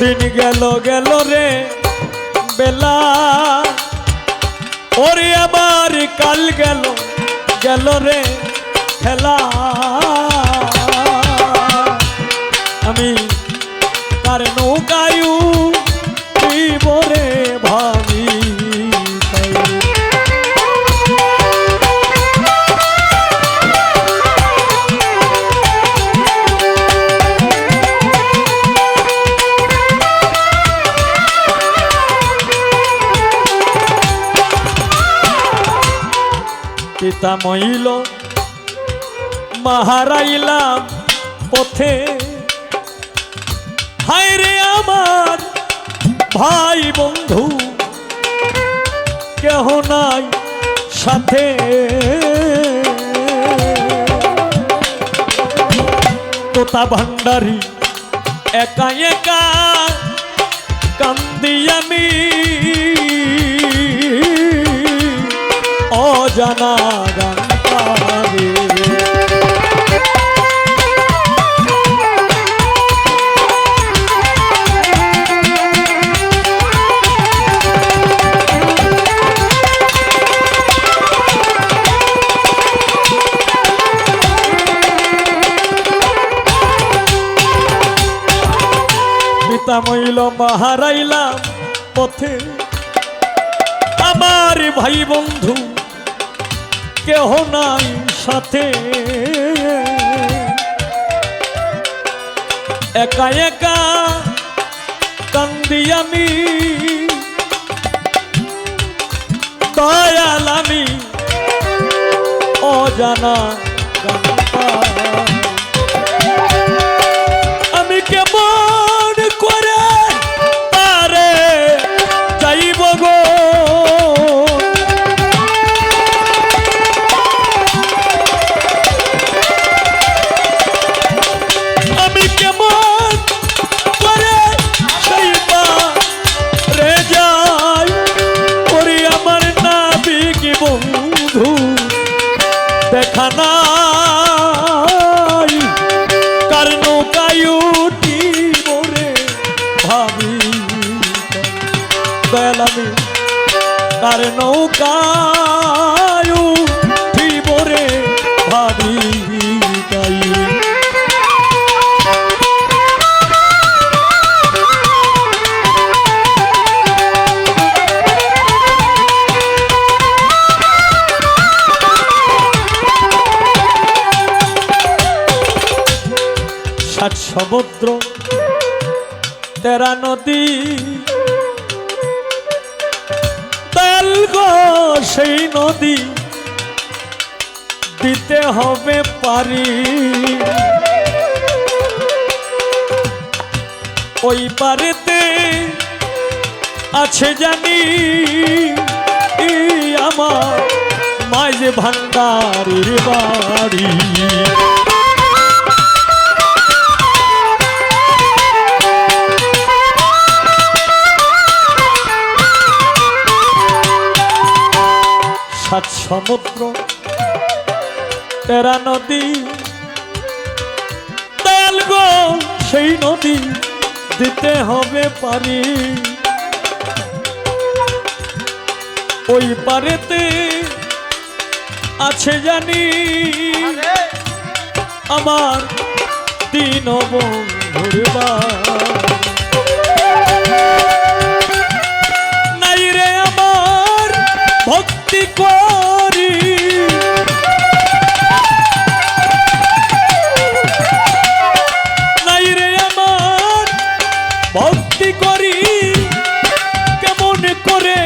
দিন গেল গেল রে বেলা। ওরে আবার কাল গেল গেল রে খেলা। আমি কার নৌকায়ু পিতা মহিল মাহারাইলাম পথে। হায় রে আমার ভাই বন্ধু, কেহ নাই সাথে। তোতা ভান্ডারি একা একা কান্দি আমি। অজানা গান পারে পিতা মইল মাহারাইলাম পথে। আমার ভাই বন্ধু কেহ নাই সাথে। একা একা কান্দি আমি। দয়াল আমি। অজানা গান দয়াল আমি। কার নৌকায়ুটি মোরে ভাবি তাই। সমুদ্র তেরা নদী গো সেই নদী দিতে হবে পারি। ওই পারেতে আছে জানি আমার মাঝ ভান্ডারের বাড়ি। সাত সমুদ্র, তেরা নদী সেই নদী দিতে হবে পারি ওই পারেতে আছে জানি আমার তিন বন্ধুর বাড়ি। ভক্তি করি। কেমন করে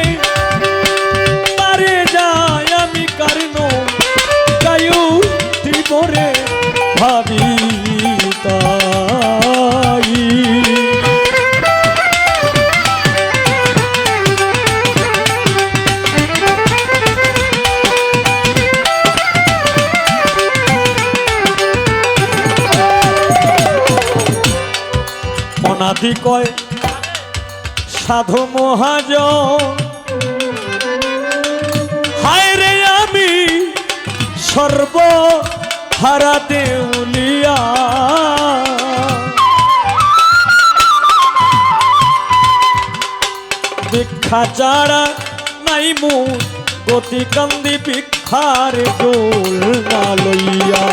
কয়, সাধু মহাজ হায় রে আমি সর্ব হারাতে উলিয়া ভিক্ষা ছাড়া নাই মুখ গতি কান্দি ভিক্ষার জোল না লইয়া।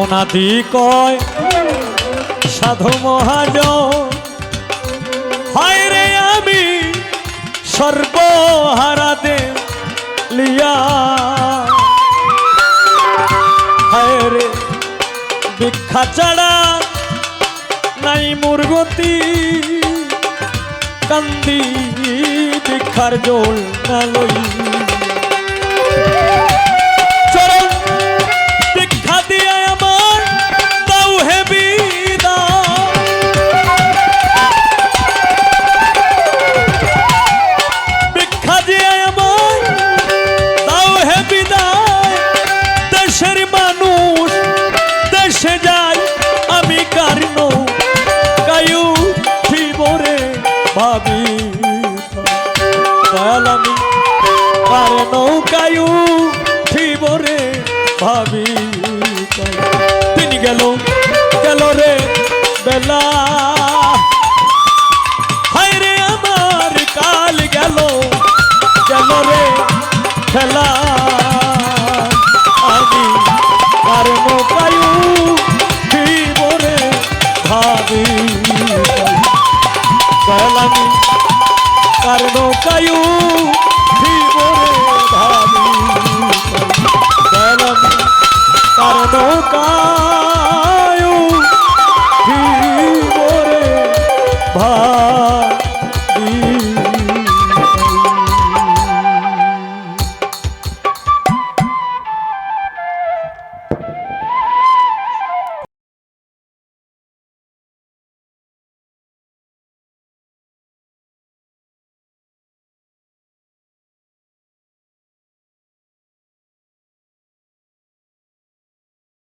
অনাদি কয়, সাধু মহাজ রে আমি সর্বহারা দে লিয়া হায় ভিক্ষা ছাড়া নাই মুরগতি কান্দি ভিক্ষার জোল না লই। নৌকায়ু ঠিবরে ভাবি তিনি গেল গেল রে বেলা।